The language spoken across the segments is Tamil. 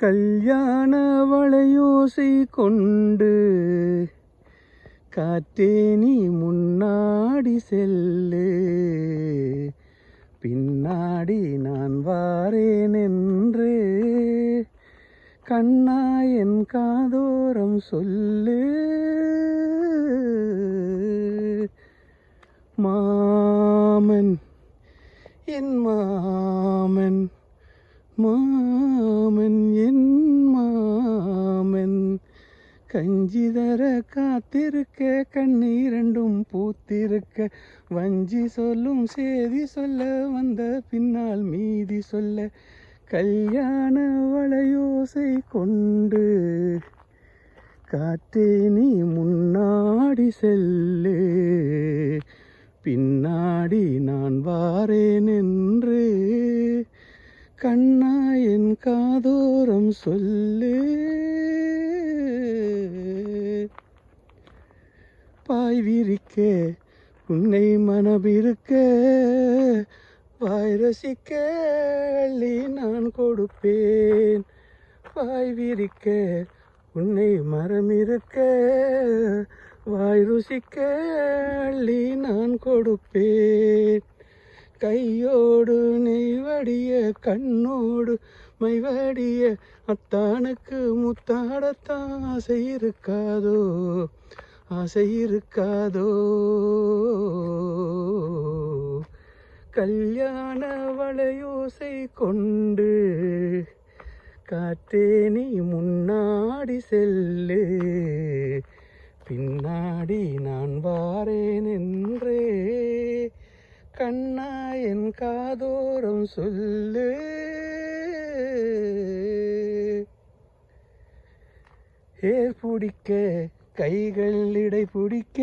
கல்யாண வளையோசை கொண்டு காற்றே நீ முன்னாடி செல்லு. பின்னாடி நான் வாரேன் என்று கண்ணா என் காதோரம் சொல்லு. மாமன் என் மாமன் மாமன் என் மாமன். கஞ்சி தர காத்திருக்க கண்ணீரண்டும் பூத்திருக்க. வஞ்சி சொல்லும் சேதி சொல்ல வந்த பின்னால் மீதி சொல்ல. கல்யாண வளையோசை கொண்டு காற்றே நீ முன்னாடி செல்லு. பின்னாடி நான் வாரேன் கண்ணா என் காதோரம் சொல்லு. பாய் விரிக்க உன்னை மனபிருக்க வாய் ரசிக்க அள்ளி நான் கொடுப்பேன். வாய் விரிக்க உன்னை மரமிருக்க வாய் ருசிக்க அள்ளி நான் கொடுப்பேன். கையோடு நெய்வடிய கண்ணோடு மைவடிய அத்தானுக்கு முத்தாடத்தான் ஆசை இருக்காதோ ஆசை இருக்காதோ. கல்யாண வளையோசை கொண்டு காற்றே நீ முன்னாடி செல்லு பின்னாடி நான் வாரேன் என்றே. கண்ணா என் காதோரம் சொல்லு. ஏர் பிடிக்க கைகள் இடை பிடிக்க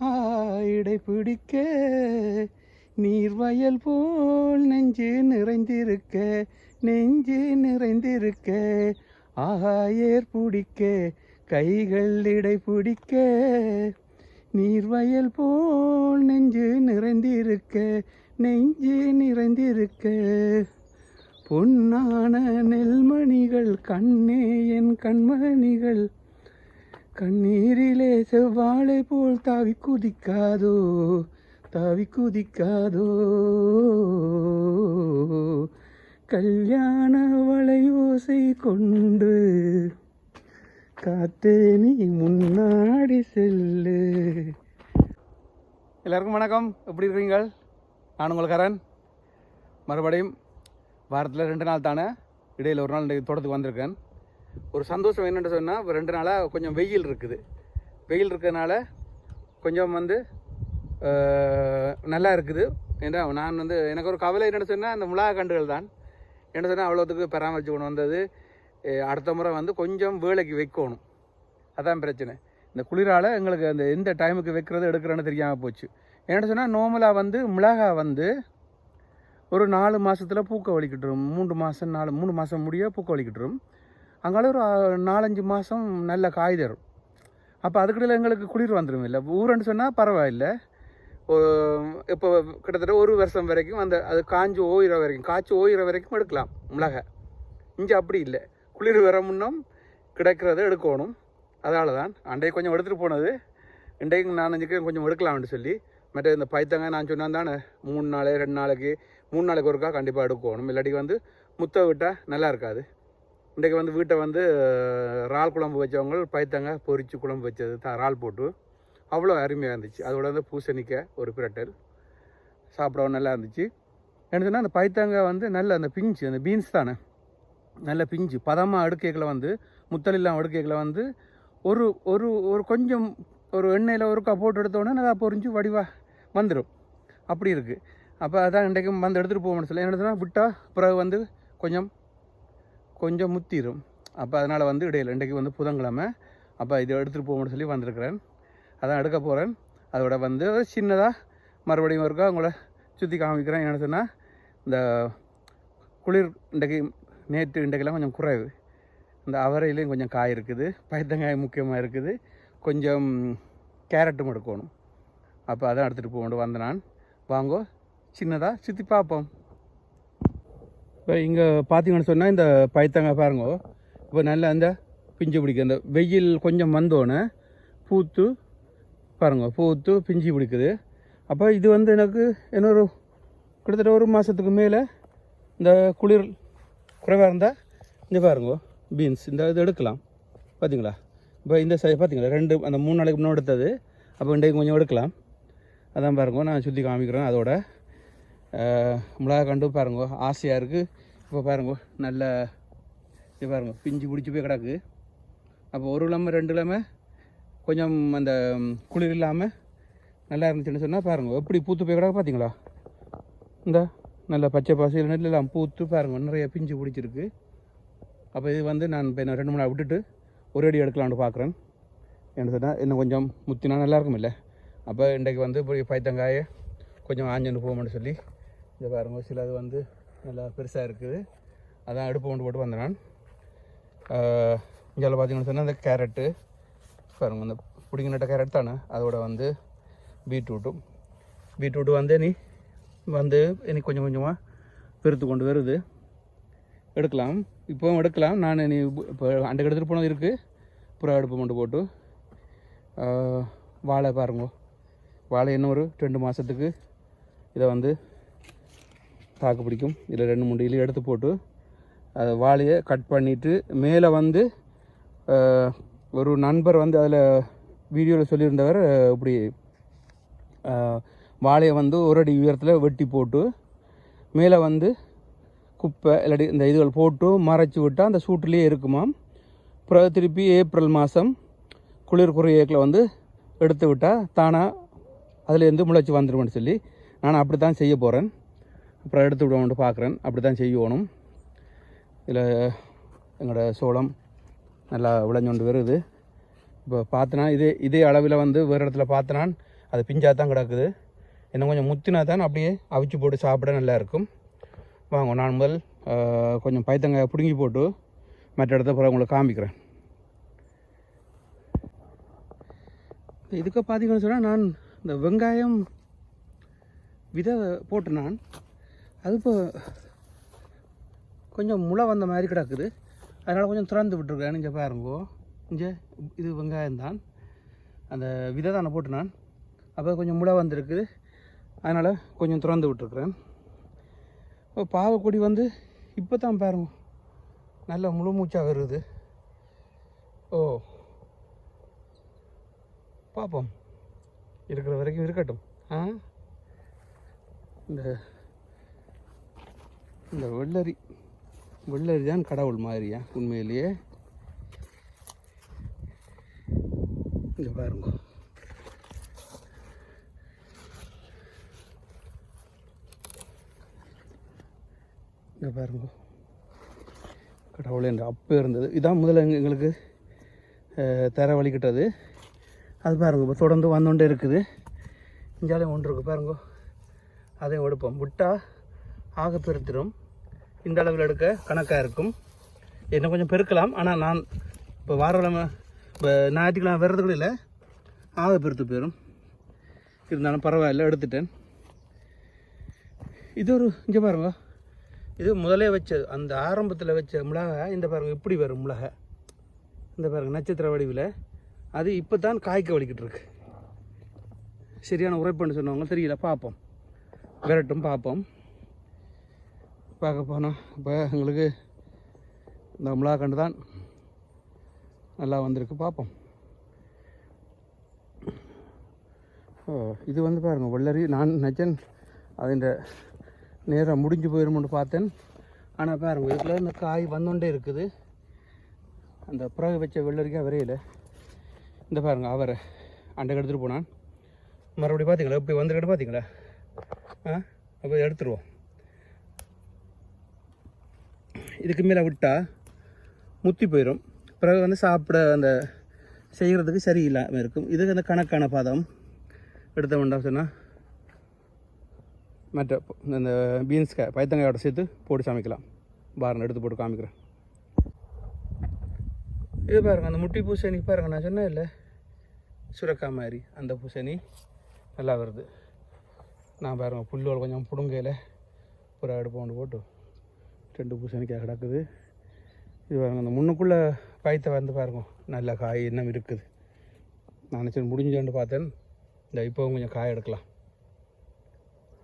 ஆ இடை பிடிக்க. நீர் வயல் போல் நெஞ்சு நிறைந்திருக்க நெஞ்சு நிறைந்திருக்க. ஆஹா ஏர் பிடிக்க கைகள் இடை பிடிக்க. நீர்வயல் போல் நெஞ்சு நிறைந்திருக்க நெஞ்சு நிறைந்திருக்க. பொன்னான நெல்மணிகள் கண்ணே என் கண்மணிகள். கண்ணீரிலே செவ்வாழை போல் தாவி குதிக்காதோ தாவி குதிக்காதோ. கல்யாண வளையோசை கொண்டு காத்தே நீ முன்னாடி செல்லு. எல்லாருக்கும் வணக்கம். எப்படி இருக்கீங்க நான் உங்களுக்காரன் மறுபடியும் வாரத்தில் ரெண்டு நாள் தானே? இடையில் ஒரு நாள் தோட்டத்துக்கு வந்திருக்கேன். ஒரு சந்தோஷம் என்னென்னு சொன்னால் இப்போ ரெண்டு நாளாக கொஞ்சம் வெயில் இருக்குது. வெயில் இருக்கிறதுனால கொஞ்சம் வந்து நல்லா இருக்குது. ஏன்னா நான் வந்து எனக்கு ஒரு கவலை என்னென்னு சொன்னால் அந்த முழா கண்டுகள் தான். என்ன சொன்னால் அவ்வளோத்துக்கு பராமரித்து கொண்டு வந்தது. அடுத்த முறை வந்து கொஞ்சம் வேலைக்கு வைக்கணும். அதான் பிரச்சனை. இந்த குளிரால் எங்களுக்கு அந்த எந்த டைமுக்கு வைக்கிறது எடுக்கிறேன்னு தெரியாமல் போச்சு. என்ன சொன்னால் நார்மலாக வந்து மிளகா வந்து ஒரு நாலு மாதத்தில் பூக்க வலிக்கிட்டுரும். மூன்று மாதம் நாலு மூணு மாதம் முடிய பூக்க வலிக்கிட்டுரும். அங்கால ஒரு நாலஞ்சு மாதம் நல்ல காய் தரும். அப்போ அதுக்கடையில் எங்களுக்கு குளிர் வந்துடும் இல்லை. ஊருன்னு சொன்னால் பரவாயில்லை. இப்போ கிட்டத்தட்ட ஒரு வருஷம் வரைக்கும் அந்த அது காஞ்சி ஓயிற வரைக்கும் காய்ச்சி ஓயிற வரைக்கும் எடுக்கலாம் மிளகை. இங்கே அப்படி இல்லை. குளிர் வர முன்னம் கிடைக்கிறத எடுக்கணும். அதால தான் அண்டைக்கு கொஞ்சம் எடுத்துகிட்டு போனது. இன்றைக்கு நான் அஞ்சுக்கு கொஞ்சம் எடுக்கலாம்னு சொல்லி. மற்ற இந்த பைத்தங்க நான் சொன்னால் தானே மூணு நாள் ரெண்டு நாளைக்கு மூணு நாளைக்கு ஒருக்கா கண்டிப்பாக எடுக்கணும். இல்லாட்டி வந்து முத்த விட்டால் நல்லா இருக்காது. இன்றைக்கு வந்து வீட்டை வந்து இறால் குழம்பு வச்சவங்க பைத்தங்க பொரிச்சு குழம்பு வச்சது தான் இறால் போட்டு. அவ்வளோ அருமையாக இருந்துச்சு. அதோட வந்து பூசணிக்காய் ஒரு பிரட்டல். சாப்பிடவும் நல்லா இருந்துச்சு. என்ன சொன்னால் அந்த பைத்தங்க வந்து நல்ல அந்த பிஞ்சு அந்த பீன்ஸ் தானே? நல்ல பிஞ்சு பதமாக அடுக்கைகளை வந்து முத்தலில்லாம் அடுக்கைகளை வந்து ஒரு ஒரு ஒரு கொஞ்சம் ஒரு எண்ணெயில் ஒரு போட்டு எடுத்தோடனே நல்லா பொரிஞ்சு வடிவாக வந்துடும் அப்படி இருக்குது அப்போ அதான் இன்றைக்கும் வந்து எடுத்துகிட்டு போக சொல்லி என்ன விட்டால் பிறகு வந்து கொஞ்சம் கொஞ்சம் முத்திரும். அப்போ அதனால் வந்து இடையில இன்றைக்கு வந்து புதன்கிழமை. அப்போ இதை எடுத்துகிட்டு போகணும்னு சொல்லி வந்திருக்கிறேன். அதான் எடுக்க போகிறேன் அதோட வந்து சின்னதாக மறுபடியும் ஒருக்கா உங்களை சுற்றி காமிக்கிறேன். என்ன சொன்னால் இந்த குளிர் இன்றைக்கு நேற்று இன்றைக்கெல்லாம் கொஞ்சம் குறைவு. இந்த அவரையிலையும் கொஞ்சம் காய் இருக்குது. பயத்தங்காய் முக்கியமாக இருக்குது. கொஞ்சம் கேரட்டும் எடுக்கணும். அப்போ அதான் எடுத்துகிட்டு போகணும் வந்த நான். வாங்கோ சின்னதாக சுற்றி பார்ப்போம். இப்போ இங்கே பார்த்தீங்கன்னு சொன்னால் இந்த பைத்தங்காய் பாருங்க. இப்போ நல்லா அந்த பிஞ்சு பிடிக்கும் அந்த வெயில் கொஞ்சம் வந்தோடனே பூத்து பாருங்க பூத்து பிஞ்சு பிடிக்குது. அப்போ இது வந்து எனக்கு இன்னொரு கிட்டத்தட்ட ஒரு மாதத்துக்கு மேலே இந்த குளிர் குறைவாக இருந்தால் இந்த பாருங்கோ பீன்ஸ் இந்த இது எடுக்கலாம். பார்த்தீங்களா இப்போ இந்த சைஸ் பார்த்தீங்களா ரெண்டு அந்த மூணு நாளைக்கு முன்னாடி எடுத்தது. அப்போ இன்றைக்கு கொஞ்சம் எடுக்கலாம். அதான் பாருங்க நான் சுற்றி காமிக்கிறேன் அதோட. அஹ், மிளகா கண்டு பாருங்க ஆசையாக இருக்குது இப்போ பாருங்க நல்ல இது பாருங்க பிஞ்சு பிடிச்சி போய் கிடக்கு. அப்போ ஒரு கிழமை ரெண்டு கிழமை கொஞ்சம் அந்த குளிர் இல்லாமல் நல்லா இருந்துச்சுன்னு சொன்னால் பாருங்கள் எப்படி பூத்து போய் கிடக்கு பார்த்தீங்களா இந்த. நல்ல பச்சை பசையில் நெல்லாம் பூத்து பாருங்க நிறைய பிஞ்சு பிடிச்சிருக்கு. அப்போ இது வந்து நான் இப்போ என்ன ரெண்டு மூணு நாள் விட்டுட்டு ஒரு அடி எடுக்கலாம்னு பார்க்குறேன் என்ன சொன்னால் இன்னும் கொஞ்சம் முத்தினா நல்லாயிருக்கும் இல்லை? அப்போ இன்றைக்கு வந்து போய் பைத்தங்காயை கொஞ்சம் ஆஞ்சன்னு போகும்னு சொல்லி இதை பாருங்க சில அது வந்து நல்லா பெருசாக இருக்குது. அதான் அடுப்பு கொண்டு போட்டு வந்தேன் நான். இங்கே பார்த்தீங்கன்னு சொன்னால் இந்த கேரட்டு பாருங்க இந்த பிடிங்கினட்ட கேரட் தானே அதோட வந்து பீட்ரூட்டும். பீட்ரூட் வந்து நீ வந்து இனி கொஞ்சம் கொஞ்சமாக பெருத்து கொண்டு வருது. எடுக்கலாம். இப்போவும் எடுக்கலாம். நான் நீ இப்போ அண்டை எடுத்துகிட்டு போனது இருக்குது புறா அடுப்பு கொண்டு போட்டு. வாழை பாருங்க. வாழை இன்னும் ஒரு ரெண்டு மாதத்துக்கு இதை வந்து தாக்கு பிடிக்கும். இதில் ரெண்டு மூணு இலி எடுத்து போட்டு அதை வாழையை கட் பண்ணிவிட்டு மேலே வந்து ஒரு நண்பர் வந்து அதில் வீடியோவில் சொல்லியிருந்தவர் இப்படி வாழையை வந்து ஒரு அடி உயரத்தில் வெட்டி போட்டு மேலே வந்து குப்பை இல்லாட்டி இந்த இதுகள் போட்டு மறைச்சி விட்டால் அந்த சூட்டிலே இருக்குமாம். பிறகு திருப்பி ஏப்ரல் மாதம் குளிர் குறையக்கில் வந்து எடுத்து விட்டால் தானாக அதுலேருந்து முளைச்சி வந்துடும்னு சொல்லி நான் அப்படி தான் செய்ய போகிறேன் அப்புறம் எடுத்து விடுவோம்னு பார்க்குறேன் அப்படி தான் செய்யணும். இதில் எங்களோட சோளம் நல்லா விளைஞ்சோண்டு வருது. இப்போ பார்த்தனா இதே இதே அளவில் வந்து வேறு இடத்துல பார்த்தனான் அது பிஞ்சாக தான் கிடக்குது. இன்னும் கொஞ்சம் முத்தினா தான் அப்படியே அவிச்சு போட்டு சாப்பிட நல்லா இருக்கும். வாங்க நான் முதல் கொஞ்சம் பைத்தங்காய் பிடுங்கி போட்டு மற்ற இடத்த பிறகு உங்களை காமிக்கிறேன். இதுக்கு பார்த்தீங்கன்னு சொன்னால் நான் இந்த வெங்காயம் விதை போட்டு நான் அது இப்போ கொஞ்சம் முளை வந்த மாதிரி கிடக்குது. அதனால் கொஞ்சம் திறந்து விட்டுருக்கேன். இங்கே பாருங்கோ. இங்கே இது வெங்காயம் தான். அந்த விதை தானே போட்டு நான். அப்போ கொஞ்சம் முளை வந்திருக்குது. அதனால் கொஞ்சம் திறந்து விட்டுருக்குறேன். இப்போ பாவக்கொடி வந்து இப்போ தான் பாருங்க. நல்லா முழு மூச்சாக வருது. ஓ பார்ப்போம் இருக்கிற வரைக்கும் இருக்கட்டும். ஆ? இந்த இந்த வெள்ளரி வெள்ளரி தான் கடவுள் மாதிரியா உண்மையிலேயே? இங்கே பாருங்க. இங்கே பாருங்க. கடவுள் என்று அப்போ இருந்தது. இதான் முதல்ல எங்களுக்கு தர வலிக்கிட்டது அது பாருங்க இப்போ தொடர்ந்து வந்துகிட்டே இருக்குது. இஞ்சாலையும் ஒன்று இருக்குது பாருங்க. அதையும் எடுப்போம். விட்டால் ஆக பெருத்திடும் இந்த அளவில் எடுக்க கணக்காக இருக்கும். என்ன கொஞ்சம் பெருக்கலாம். ஆனால் நான் இப்போ வாரக்கிழமை இப்போ ஞாயிற்றுக்கிழமை வர்றதுக்குள்ள இல்லை ஆக பெருத்து போயிடும் இருந்தாலும் பரவாயில்ல எடுத்துட்டேன். இது ஒரு இங்கே பாருங்க. இது முதலே வச்சது. அந்த ஆரம்பத்தில் வச்ச மிளகாய் இந்த பாருங்க இப்படி வரும் மிளகாய் இந்த பாருங்க நட்சத்திர வடிவில். அது இப்போ தான் காய்க்க வலிக்கிட்டு இருக்கு. சரியான உரைப்புன்னு சொன்னவங்க தெரியல பார்ப்போம். விரட்டும் பார்ப்போம். பார்க்க போனோம். இப்போ எங்களுக்கு இந்த மிளகா கண்டு தான் நல்லா வந்திருக்கு பார்ப்போம். ஓ இது வந்து பாருங்கள் வெள்ளரி நான் நச்சன் அதிண்ட நேரம் முடிஞ்சு போயிருமோன்னு பார்த்தேன். ஆனால் பாருங்க இதுக்குள்ள இந்த காய் வந்தோண்டே இருக்குது. அந்த புறகு வச்ச வெள்ளரிக்காய் விரையில். இந்த பாருங்க அவரை அண்டை எடுத்துகிட்டு போனான். மறுபடியும் பார்த்தீங்களா இப்படி வந்துக்கிட்டு பார்த்தீங்களா ஆ அப்போ எடுத்துருவோம். இதுக்கு மேலே விட்டால் முத்தி போயிடும் பிறகு வந்து சாப்பிட அந்த செய்கிறதுக்கு சரியில்லாமல் இருக்கும். இதுக்கு அந்த கணக்கான பாதம் எடுத்த வேண்டாம் சொன்னால் மற்ற இந்த பீன்ஸ் காய் சேர்த்து போட்டு சமைக்கலாம். பாருங்கள் எடுத்து போட்டு காமிக்கிறேன். இது பாருங்கள் அந்த முட்டி பூசணி பாருங்க நான் சொன்னேன் இல்லை சுரக்கா மாதிரி அந்த பூசணி நல்லா வருது. நான் பாருங்கள் புல்லோடு கொஞ்சம் புடுங்கையில் ஒரு அடுப்பு போட்டு ரெண்டு பூசணிக்காய் கிடக்குது. இது பாருங்கள் அந்த முன்னுக்குள்ளே பாயத்தை வந்து பாருங்க நல்ல காய் இன்னும் இருக்குது. நான் நினச்சேன் முடிஞ்சோன்னு பார்த்தேன். இந்த இப்போவும் கொஞ்சம் காய் எடுக்கலாம்.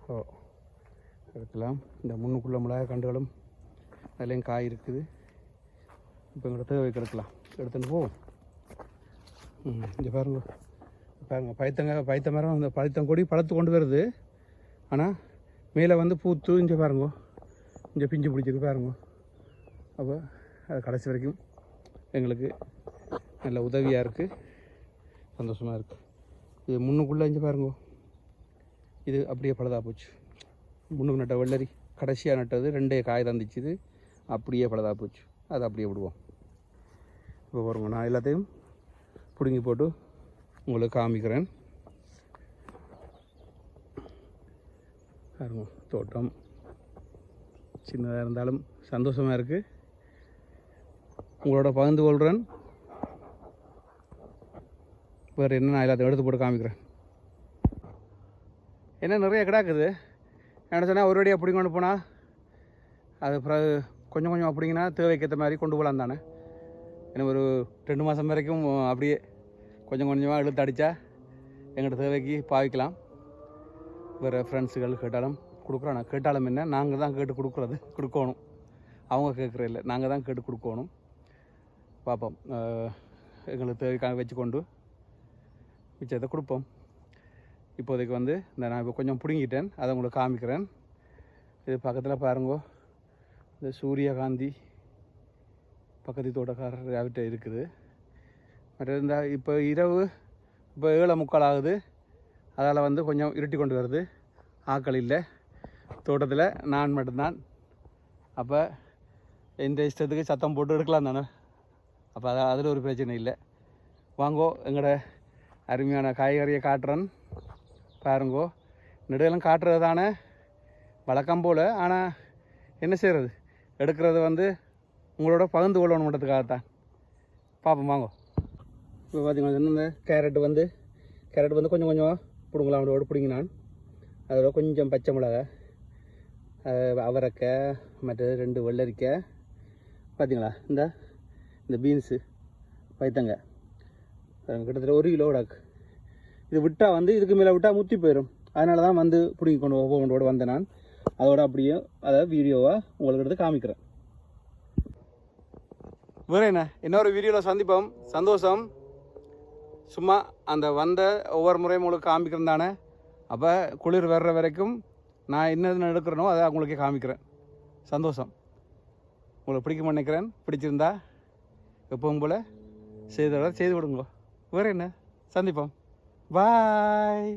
ஓ. எடுக்கலாம் இந்த முன்னுக்குள்ள மிளகாய் கண்டுகளும் அதுலேயும் காய் இருக்குது. இப்போ எங்கள்கிட்ட தேவைக்கு எடுக்கலாம். எடுத்துகிட்டு போவோம். ம் இங்கே பாருங்க. பாருங்க பைத்தங்க பைத்த மரம் அந்த பழுத்தங்கொடி பழுத்து பழத்து கொண்டு வருது. ஆனால் மேலே வந்து பூத்து இங்கே பாருங்க. இங்கே பிஞ்சு பிடிச்சிருக்கு பாருங்க. அப்போ அது கடைசி வரைக்கும் எங்களுக்கு நல்ல உதவியாக இருக்குது சந்தோஷமாக இருக்குது இது முன்னுக்குள்ளே இங்கே பாருங்க. இது அப்படியே பழுதாக போச்சு. முன்னுக்கு நட்ட வெள்ளரி கடைசியாக நட்டது ரெண்டே காய் தந்துச்சுது அப்படியே பழுதாக போச்சு. அதை அப்படியே விடுவோம். இப்போ பாருங்க நான் எல்லாத்தையும் பிடுங்கி போட்டு உங்களுக்கு காமிக்கிறேன். பாருங்க தோட்டம் சின்னதாக இருந்தாலும் சந்தோஷமாக இருக்குது உங்களோட பகிர்ந்து கொள்கிறேன் வேறு என்ன நான் எல்லாத்தையும் எடுத்து போட்டு காமிக்கிறேன். என்ன நிறைய கிடாக்குது? என்ன சொன்னால் ஒரு அடியாக பிடிங்கொண்டு போனால் அது பிறகு கொஞ்சம் கொஞ்சம் அப்படிங்கன்னா தேவைக்கேற்ற மாதிரி கொண்டு போகலாம் தானே. எனக்கு ஒரு ரெண்டு மாதம் வரைக்கும் அப்படியே கொஞ்சம் கொஞ்சமாக இழுத்து அடித்தா எங்கள்கிட்ட தேவைக்கு பாவிக்கலாம். வேறு ஃப்ரெண்ட்ஸுகள் கேட்டாலும் கொடுக்குறோம். நான் கேட்டாலும் என்ன நாங்கள் தான் கேட்டு கொடுக்குறது கொடுக்கணும். அவங்க கேட்குற இல்லை நாங்கள் தான் கேட்டு கொடுக்கணும். பார்ப்போம். எங்களுக்கு தேவைக்காக வச்சுக்கொண்டு மிச்சத்தை கொடுப்போம். இப்போதைக்கு வந்து இந்த நான் இப்போ கொஞ்சம் பிடுங்கிட்டேன். அதை உங்களுக்கு காமிக்கிறேன். இது பக்கத்தில் பாருங்கோ. இந்த சூரியகாந்தி பக்கத்து தோட்டக்காரர் அவர்கிட்ட இருக்குது. மற்ற இந்த இப்போ இரவு இப்போ ஏழை முக்கால் ஆகுது. அதால் வந்து கொஞ்சம் இருட்டி கொண்டு வருது. ஆக்கள் இல்லை. தோட்டத்தில் நான் மட்டும்தான். அப்போ எந்த இஷ்டத்துக்கு சத்தம் போட்டு எடுக்கலாம் தானே? அப்போ அது அதில் ஒரு பிரச்சனை இல்லை. வாங்கோ எங்களோட அருமையான காய்கறியை காட்டுறேன். பாருங்கோ. நெடுகளும் காட்டுறது தானே? வழக்கம் போல். ஆனால் என்ன செய்கிறது எடுக்கிறது வந்து உங்களோட பகிர்ந்து கொள்ளணுன்றதுக்காகத்தான் பார்ப்போம் வாங்கோ. இப்போ பார்த்தீங்கன்னா இந்த கேரட் வந்து கேரட் வந்து கொஞ்சம் கொஞ்சம் பிடுங்கலாம். அவரோட பிடிங்க நான். அதோட கொஞ்சம் பச்சை மிளகா அவரைக்காய் மற்றது ரெண்டு வெள்ளரிக்காய் பார்த்தீங்களா இந்த இந்த பீன்ஸு பைத்தங்க கிட்டத்தட்ட ஒரு கிலோ டாக்கு இது விட்டால் வந்து இதுக்கு மேலே விட்டால் முத்தி போயிடும் அதனால தான் வந்து பிடிங்கி கொண்டு ஒவ்வொன்றோடு வந்தேன் நான். அதோட அப்படியே அதை வீடியோவாக உங்களுக்கு எடுத்து காமிக்கிறேன். வேறு என்ன? இன்னொரு வீடியோவில் சந்திப்போம். சந்தோஷம். சும்மா அந்த வந்த ஒவ்வொரு முறையும் உங்களுக்கு காமிக்கிறேன் தானே? அப்போ குளிர் வர்ற வரைக்கும் நான் என்ன எடுக்கிறனோ அதை அவங்களுக்கே காமிக்கிறேன். சந்தோஷம். உங்களுக்கு பிடிக்கும்னு நினைக்கிறேன். பிடிச்சிருந்தா எப்பவும் போல் செய்தவரை செய்து விடுங்க வேறு என்ன? சந்திப்போம். பாய்